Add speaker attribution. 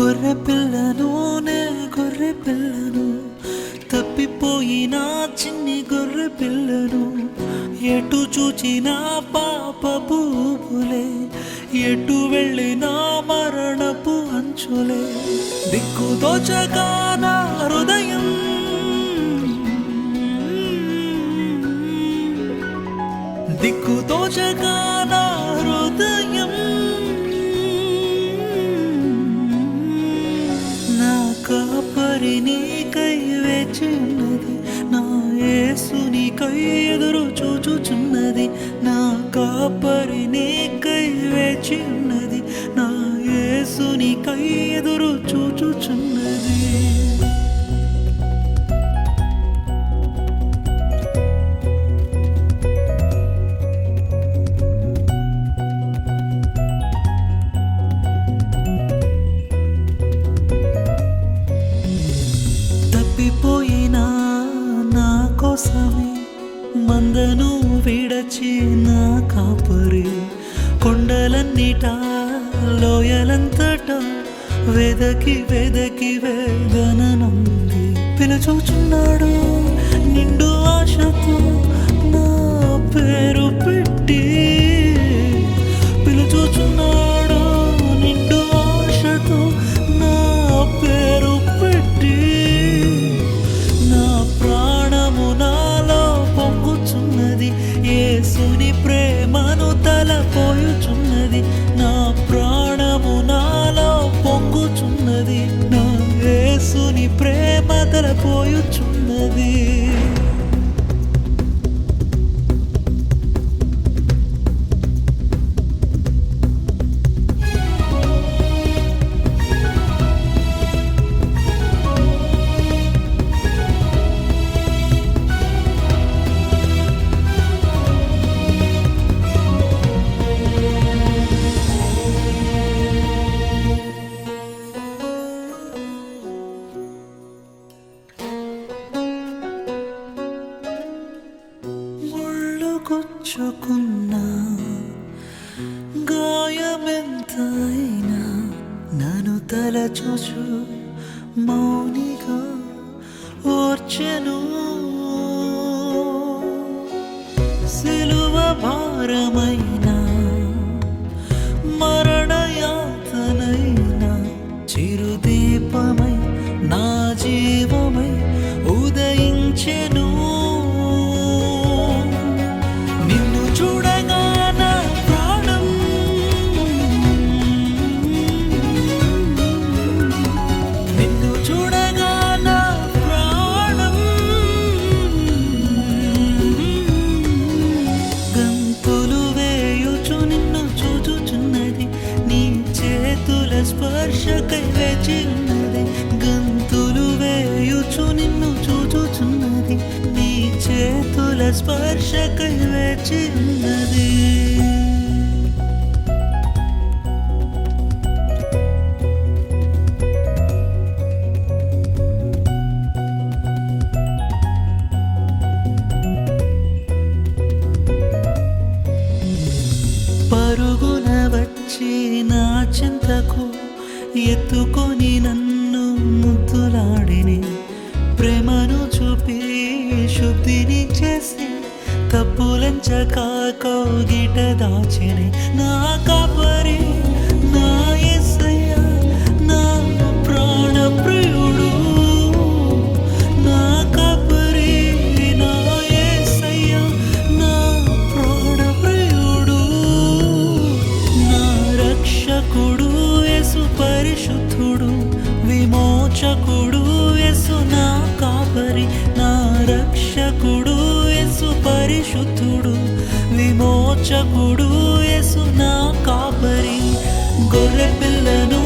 Speaker 1: గొర్రె పిల్లను నే గొర్రె పిల్లను. తప్పిపోయిన చిన్ని గొర్రె పిల్లను. ఎటు చూచినా పాప పూపులే ఎటు వెళ్ళినా మరణపు అంచులే. దిక్కు దోచగా నా హృదయం. దిక్కు దోచగా ఎదురు చూచుచున్నది నా కాపరి నీకై వేచి ఉన్నది నా యేసుని కై ఎదురు చూచుచున్నది. తప్పిపోయినా నా కోసమే మందను విడచి నా కాపరి కొండలన్నిట లోయలంతట వెదకి వెదకి వేదన నంది పిలుచుచున్నాడు నిండు ఆశతో నా పేరు పిడి apoyo tú me diste. గుచ్చుకున్నా గాయమెంతైనా నన్ను తలచూచు మౌనిగా ఓర్చెను సిలువ భారమైనా స్పర్శకై వేచి ఉన్నది గంతులు వేయుచు నిన్ను చూచుచున్నది. నీ చేతుల స్పర్శకై వేచి ఉన్నది పరుగున వచ్చి నా చింతకు ఎత్తుకొని నన్ను ముద్దులాడిని ప్రేమను చూపి శుద్ధిని చేసి తప్పులంచక కౌగిట దాచిని. నా కాపరి నా యేసయ్య నా ప్రాణ ప్రియుడు నా కాపరి నా యేసయ్య నా ప్రాణ ప్రియుడు నా రక్షకుడు పరిశుద్ధుడు విమోచకుడు ఎసు నా కాపరి నా రక్షకుడు ఎసు పరిశుద్ధుడు విమోచకుడు ఎసు నా కాపరి. గొర్రె పిల్లను